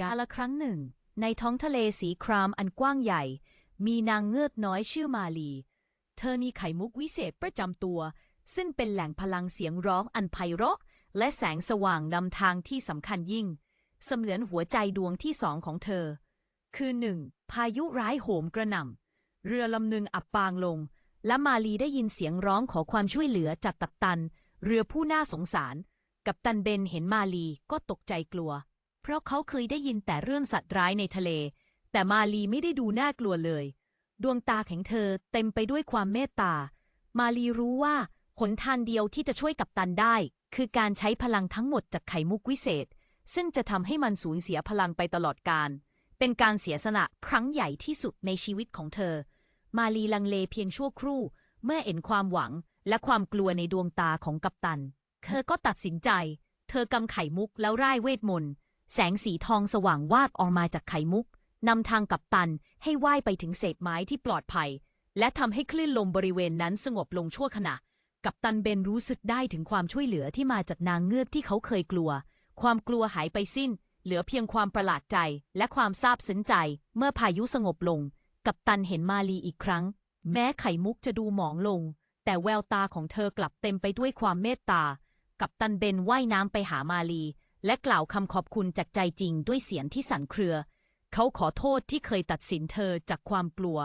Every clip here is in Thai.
กาละครั้งหนึ่ง ในท้องทะเลสีครามอันกว้างใหญ่ มีนางเงือกน้อยชื่อมาลี เธอมีไข่มุกวิเศษประจำตัว ซึ่งเป็นแหล่งพลังเสียงร้องอันไพเราะ และแสงสว่างนำทางที่สำคัญยิ่ง เสมือนหัวใจดวงที่สองของเธอ คือหนึ่งพายุร้ายโหมกระหน่ำ เรือลำหนึ่งอับปางลง และมาลีได้ยินเสียงร้องขอความช่วยเหลือจากกัปตัน เรือผู้น่าสงสาร กัปตันเบนเห็นมาลีก็ตกใจกลัว เพราะเขาเคยได้ยินแต่เรื่องสัตว์ร้ายในทะเล แต่มาลีไม่ได้ดูน่ากลัวเลย ดวงตาแของเธอเต็มไปด้วยความเมตตา มาลีรู้ว่าหนทางเดียวที่จะช่วยกัปตันได้ คือการใช้พลังทั้งหมดจากไข่มุกวิเศษ ซึ่งจะทำให้มันสูญเสียพลังไปตลอดกาลเป็นการเสียสละครั้งใหญ่ที่สุดในชีวิตของเธอ มาลีลังเลเพียงชั่วครู่ เมื่อเห็นความหวังและความกลัวในดวงตาของกัปตัน เธอก็ตัดสินใจ เธอกำไข่มุกแล้วร่ายเวทมนต์ แสงสีทองสว่างวาดออกมาจากไข่มุกนำทางกัปตันให้ว่ายไปถึงเศษไม้ที่ปลอดภัย และทำให้คลื่นลมบริเวณนั้นสงบลงชั่วขณะ กัปตันเบนรู้สึกได้ถึงความช่วยเหลือที่มาจากนางเงือกที่เขาเคยกลัว ความกลัวหายไปสิ้น เหลือเพียงความประหลาดใจและความซาบซึ้งใจ เมื่อพายุสงบลง กัปตันเห็นมาลีอีกครั้ง แม้ไข่มุกจะดูหมองลง แต่แววตาของเธอกลับเต็มไปด้วยความเมตตา กัปตันเบนว่ายน้ำไปหามาลี และกล่าวคำขอบคุณจากใจจริงด้วยเสียงที่สั่นเครือ เขาขอโทษที่เคยตัดสินเธอจากความกลัว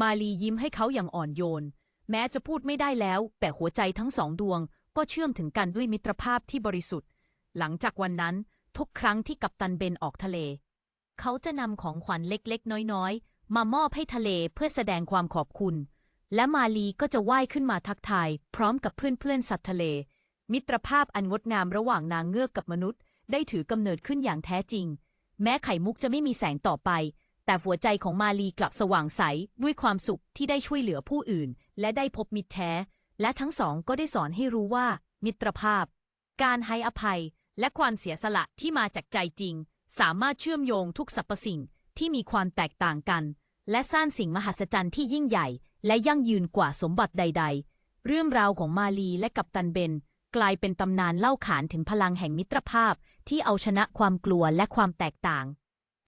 มาลียิ้มให้เขาอย่างอ่อนโยน แม้จะพูดไม่ได้แล้ว แต่หัวใจทั้งสองดวง ก็เชื่อมถึงกันด้วยมิตรภาพที่บริสุทธิ์ หลังจากวันนั้นทุกครั้งที่กัปตันเบนออกทะเล เขาจะนำของขวัญเล็กๆ น้อยๆ มามอบให้ทะเลเพื่อแสดงความขอบคุณ และมาลีก็จะว่ายขึ้นมาทักทาย พร้อมกับเพื่อนๆสัตว์ทะเล มิตรภาพอันงดงามระหว่างนางเงือกกับมนุษย์ ได้ถือกำเนิดขึ้นอย่างแท้จริง แม้ไข่มุกจะไม่มีแสงต่อไป แต่หัวใจของมาลีกลับสว่างใสด้วยความสุขที่ได้ช่วยเหลือผู้อื่น และได้พบมิตรแท้ และทั้งสองก็ได้สอนให้รู้ว่า มิตรภาพ การให้อภัย และความเสียสละที่มาจากใจจริง สามารถเชื่อมโยงทุกสรรพสิ่งที่มีความแตกต่างกัน และสร้างสิ่งมหัศจรรย์ที่ยิ่งใหญ่ และยั่งยืนกว่าสมบัติใด ๆ เรื่องราวของมาลีและกัปตันเบน กลายเป็นตำนานเล่าขานถึงพลังแห่งมิตรภาพที่เอาชนะความกลัวและความแตกต่าง